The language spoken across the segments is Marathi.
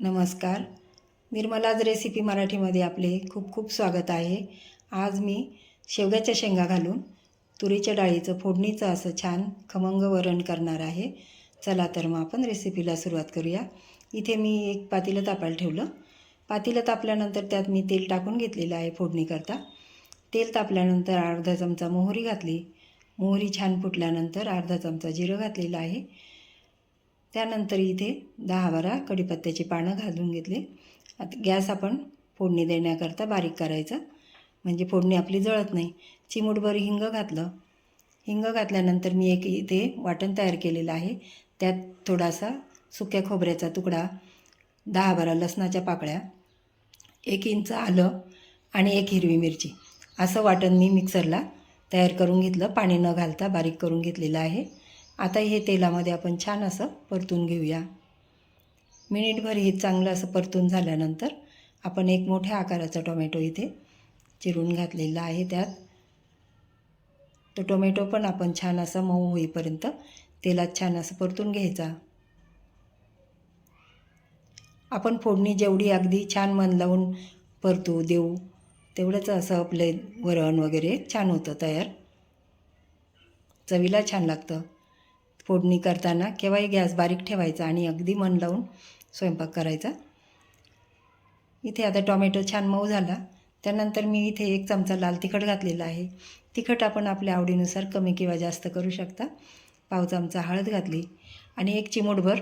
नमस्कार. निर्मलाज रेसिपी मराठीमध्ये आपले खूप खूप स्वागत आहे. आज मी शेवग्याच्या शेंगा घालून तुरीच्या डाळीचं फोडणीचं असं छान खमंग वरण करणार आहे. चला तर मग आपण रेसिपीला सुरुवात करूया. इथे मी एक पातेलं तापायला ठेवलं. पातेलं तापल्यानंतर त्यात मी तेल टाकून घेतलेलं आहे फोडणीकरता. तेल तापल्यानंतर अर्धा चमचा मोहरी घातली. मोहरी छान फुटल्यानंतर अर्धा चमचा जिरं घातलेलं आहे. त्यानंतर इथे दहा बारा कढीपत्त्याची पानं घालून घेतली. आता गॅस आपण फोडणी देण्याकरता बारीक करायचं. म्हणजे फोडणी आपली जळत नाही. चिमूटभर हिंग घातलं. हिंग घातल्यानंतर मी एक इथे वाटण तयार केलेलं आहे. त्यात थोडासा सुक्या खोबऱ्याचा तुकडा दहा बारा लसणाच्या पाकळ्या एक इंच आलं आणि एक हिरवी मिरची. असं वाटण मी मिक्सरला तयार करून घेतलं. पाणी न घालता बारीक करून घेतलेलं आहे. आता हे तेलामध्ये आपण छान असं परतून घेऊया. मिनिटभर हे चांगलं असं परतून झाल्यानंतर आपण एक मोठ्या आकाराचा टोमॅटो इथे चिरून घातलेला आहे त्यात. तो टोमॅटो पण आपण छान असं मऊ होईपर्यंत तेलात छान असं परतून घ्यायचा. आपण फोडणी जेवढी अगदी छान मन लावून परतू देऊ तेवढंच असं आपले वरण वगैरे छान होतं तयार. चवीला छान लागतं. फोडणी करताना केव्हाही गॅस बारीक ठेवायचा आणि अगदी मन लावून स्वयंपाक करायचा. इथे आता टॉमॅटो छान मऊ झाला. त्यानंतर मी इथे एक चमचा लाल तिखट घातलेला आहे. तिखट आपण आपल्या आवडीनुसार कमी किंवा जास्त करू शकता. पाव चमचा हळद घातली आणि एक चिमूटभर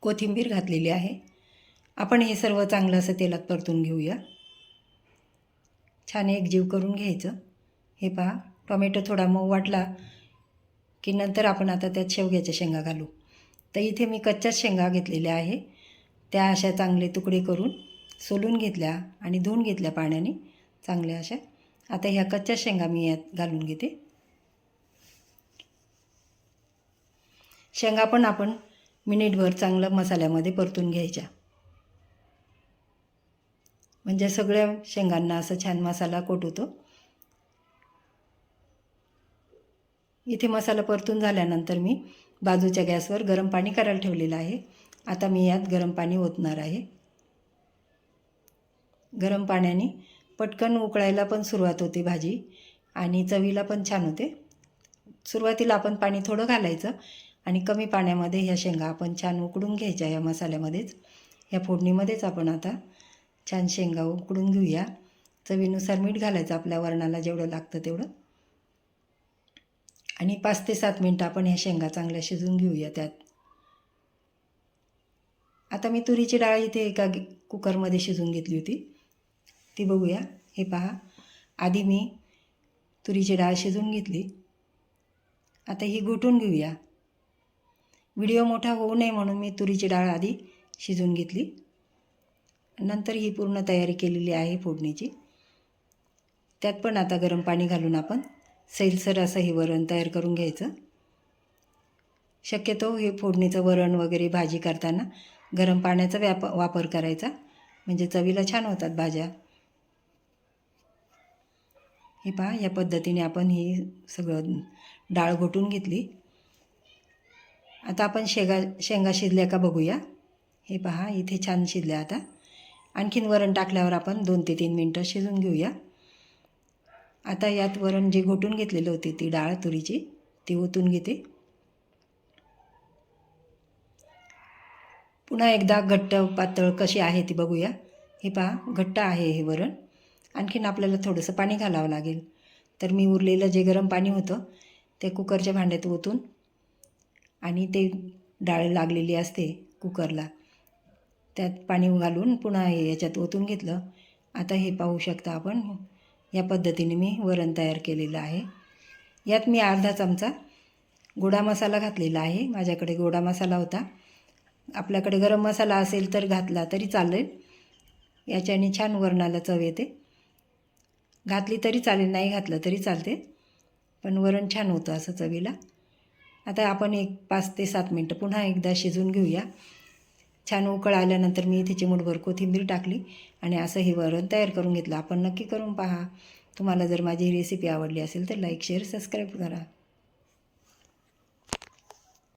कोथिंबीर घातलेली आहे. आपण हे सर्व चांगलं असं तेलात परतून घेऊया. छान एक जीव करून घ्यायचं. हे पहा टॉमॅटो थोडा मऊ वाटला. की नंतर आपण आता त्यात शेवग्याच्या शेंगा घालू. तर इथे मी कच्च्याच शेंगा घेतलेल्या आहे. त्या अशा चांगले तुकडे करून सोलून घेतल्या आणि धुवून घेतल्या पाण्याने चांगल्या अशा. आता ह्या कच्च्या शेंगा मी यात घालून घेते. शेंगा पण आपण मिनिटभर चांगलं मसाल्यामध्ये परतून घ्यायच्या. म्हणजे सगळ्या शेंगांना असं छान मसाला कोट होतो. इथे मसाला परतून झाल्यानंतर मी बाजूच्या गॅसवर गरम पाणी करायला ठेवलेलं आहे. आता मी यात गरम पाणी ओतणार आहे. गरम पाण्याने पटकन उकळायला पण सुरुवात होते भाजी आणि चवीला पण छान होते. सुरुवातीला आपण पाणी थोडं घालायचं आणि कमी पाण्यामध्ये ह्या शेंगा आपण छान उकडून घ्यायच्या या मसाल्यामध्येच. ह्या फोडणीमध्येच आपण आता छान शेंगा उकडून घेऊया. चवीनुसार मीठ घालायचं आपल्या वरणाला जेवढं लागतं तेवढं. आणि पाच ते सात मिनटं आपण ह्या शेंगा चांगल्या शिजून घेऊया त्यात. आता मी तुरीची डाळ इथे एका कुकरमध्ये शिजून घेतली होती. ती बघूया. हे पहा. आधी मी तुरीची डाळ शिजून घेतली. आता ही घुटून घेऊया. व्हिडिओ मोठा होऊ नये म्हणून मी तुरीची डाळ आधी शिजून घेतली. नंतर ही पूर्ण तयारी केलेली आहे फोडणीची. त्यात पण आता गरम पाणी घालून आपण सैलसर असं हे वरण तयार करून घ्यायचं. शक्यतो हे फोडणीचं वरण वगैरे भाजी करताना गरम पाण्याचा व्याप वापर करायचा. म्हणजे चवीला छान होतात भाज्या. हे पहा या पद्धतीने आपण ही सगळं डाळ घोटून घेतली. आता आपण शेगा शेंगा शिजल्या का बघूया. हे पहा इथे छान शिजल्या आता. आणखीन वरण टाकल्यावर आपण दोन ते तीन मिनटं शिजून घेऊया. आता यात वरण जे घोटून घेतलेलं होते ती डाळ तुरीची ती ओतून घेते. पुन्हा एकदा घट्ट पातळ कशी आहे ती बघूया. हे पहा घट्ट आहे हे वरण. आणखीन आपल्याला थोडंसं पाणी घालावं लागेल. तर मी उरलेलं जे गरम पाणी होतं ते कुकरच्या भांड्यात ओतून आणि ते डाळ लागलेली असते कुकरला त्यात पाणी घालून पुन्हा हे याच्यात ओतून घेतलं. आता हे पाहू शकता आपण. या पद्धतीने मी वरण तयार केलेलं आहे. यात मी अर्धा चमचा गोडा मसाला घातलेला आहे. माझ्याकडे गोडा मसाला होता. आपल्याकडे गरम मसाला असेल तर घातला तरी चालेल. याच्याने छान वरणाला चव येते. घातली तरी चालेल नाही घातलं तरी चालते. पण वरण छान होतं असं चवीला. आता आपण एक पाच ते सात मिनटं पुन्हा एकदा शिजून घेऊया. छान उकळ आल्यानंतर मी इथे चिमूटभर कोथिंबीर टाकली आणि असं हे वरण तयार करून घेतलं. आपण नक्की करून पहा. तुम्हाला जर माझी रेसिपी आवडली असेल तर लाईक शेअर सबस्क्राईब करा.